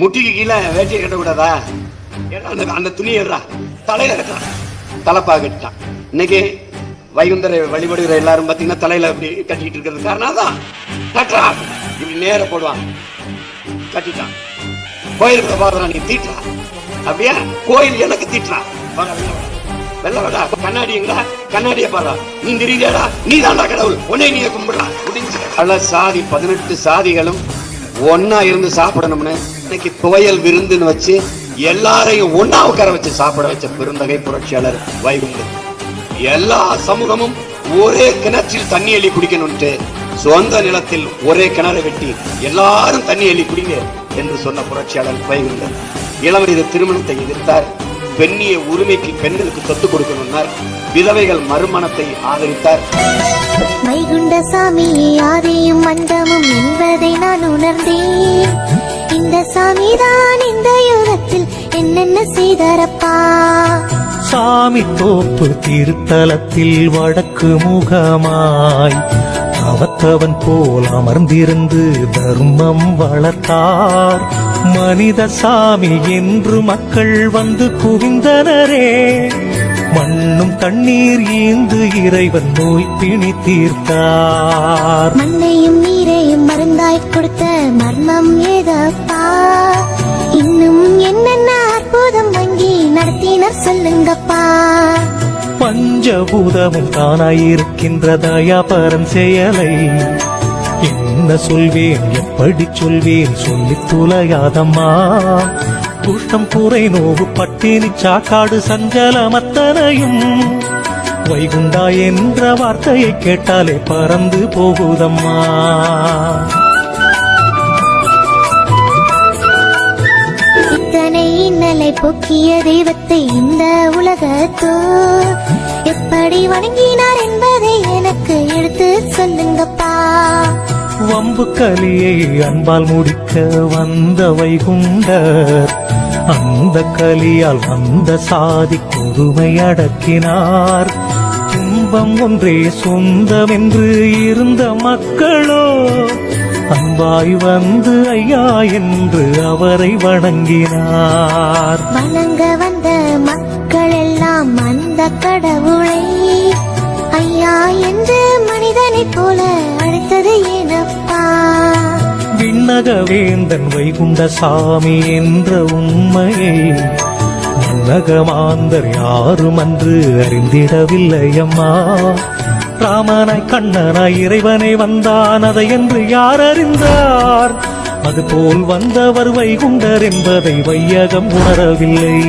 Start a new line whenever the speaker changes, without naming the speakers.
முட்டிக்கு கீழே வேட்டியை கட்டக்கூடாதா? ஏன்னா அந்த அந்த துணியை எடுறா? தலையில கட்டுறான். தலைப்பா கட்டிட்டான். இன்னைக்கு வைகுந்தரை வழிபடுகிற எல்லாரும் பார்த்தீங்கன்னா தலையில அப்படி கட்டிட்டு இருக்கிறது காரணம் தான் கட்டுறான் இப்படி நேர போடுவான். கட்டிட்டான். கோயில் பிரபாதரா நீ தீட்டுறா. அப்படியா? கோயில் எனக்கு தீட்டுறா. வெள்ள வடா. கண்ணாடிங்களா கண்ணாடிய பாடா நீ தெரியலடா நீ தான்டா கடவுள். உன்னை நீ கும்பிடலாம் முடிஞ்சு. பல சாதி பதினெட்டு சாதிகளும் ஒன்னா இருந்து சாப்பிடணும்னு இன்னைக்கு துவையல் விருந்துன்னு வச்சு எல்லாரையும் ஒன்னா உட்கார வச்சு சாப்பிட வச்ச பெருந்தகை புரட்சியாளர் வைகுண்டு எல்லா சமூகமும் ஒரே கிணற்றில் தண்ணி அள்ளி குடிக்கணும்ட்டு சொந்த நிலத்தில் ஒரே கிணறு வெட்டி எல்லாரும் தண்ணி அள்ளி குடிங்க என்று சொன்ன புரட்சியாளர் வைகுந்தர் இளவரசு திருமணத்தை எதிர்த்தார். பெண்ணிய உரிமைக்கு பெண்களுக்கு சொத்து கொடுக்கணும்னார். விதவைகள் மறுமணத்தை ஆதரித்தார்.
வைகுண்ட சாமி ஆதியும் என்பதை நான் உணர்ந்தேன். இந்த சாமிதான் இந்த யுகத்தில் என்னென்ன செய்தாரப்பா?
சாமி தோப்பு திருத்தலத்தில் வடக்கு முகமாய் அவத்தவன் போல் அமர்ந்திருந்து தர்மம் வளர்த்தார். மனித சாமி என்று மக்கள் வந்து குவிந்தனரே மண்ணும் தண்ணீர் ஈந்து இறைவன் நோய் பிணி தீர்த்தார்.
மண்ணையும் நீரையும் கொடுத்த மர்மம் ஏதப்பா இன்னும் என்னென்ன அற்புதம் வங்கி நடத்தினர் சொல்லுங்கப்பா.
பஞ்சபூதமும் தானாயிருக்கின்ற தயாபரன் செயலை? என்ன சொல்வேன் எப்படி சொல்வேன் சொல்லி துளையாதம்மா. துஷ்டம் குறை நோவு பட்டினி சாக்காடு சஞ்சலமத்தனையும். வைகுண்டா என்ற வார்த்தையை கேட்டாலே பறந்து போகுதம்மா.
போக்கிய தெய்வத்தை இந்த உலகத்தோ? எப்படி வணங்கினார் என்பதை எனக்கு எடுத்து சொல்லுங்கப்பா.
வம்பு கலியை அன்பால் முடிக்க வந்த வைகுண்டர் அந்த கலியால் வந்த சாதி கொடுமை அடக்கினார். துன்பம் ஒன்றே சொந்தம் என்று இருந்த மக்களோ அன்பாய் வந்து ஐயா என்று அவரை வணங்கினார்.
வணங்க வந்த மக்கள் எல்லாம் அந்த கடவுளை. ஐயா என்று மனிதனைப் போல அழைத்தது ஏனப்பா?
விண்ணக வேந்தன் வைகுண்ட சாமி என்ற உண்மையை மன்னகமாந்தர் யாரும் அன்று அறிந்திடவில்லை அம்மா ராமனாய் கண்ணனாய் இறைவனை வந்தான். அதை என்று யார் அறிந்தார்? அதுபோல் வந்தவர் வைகுண்டர் என்பதை வையகம் உணரவில்லை.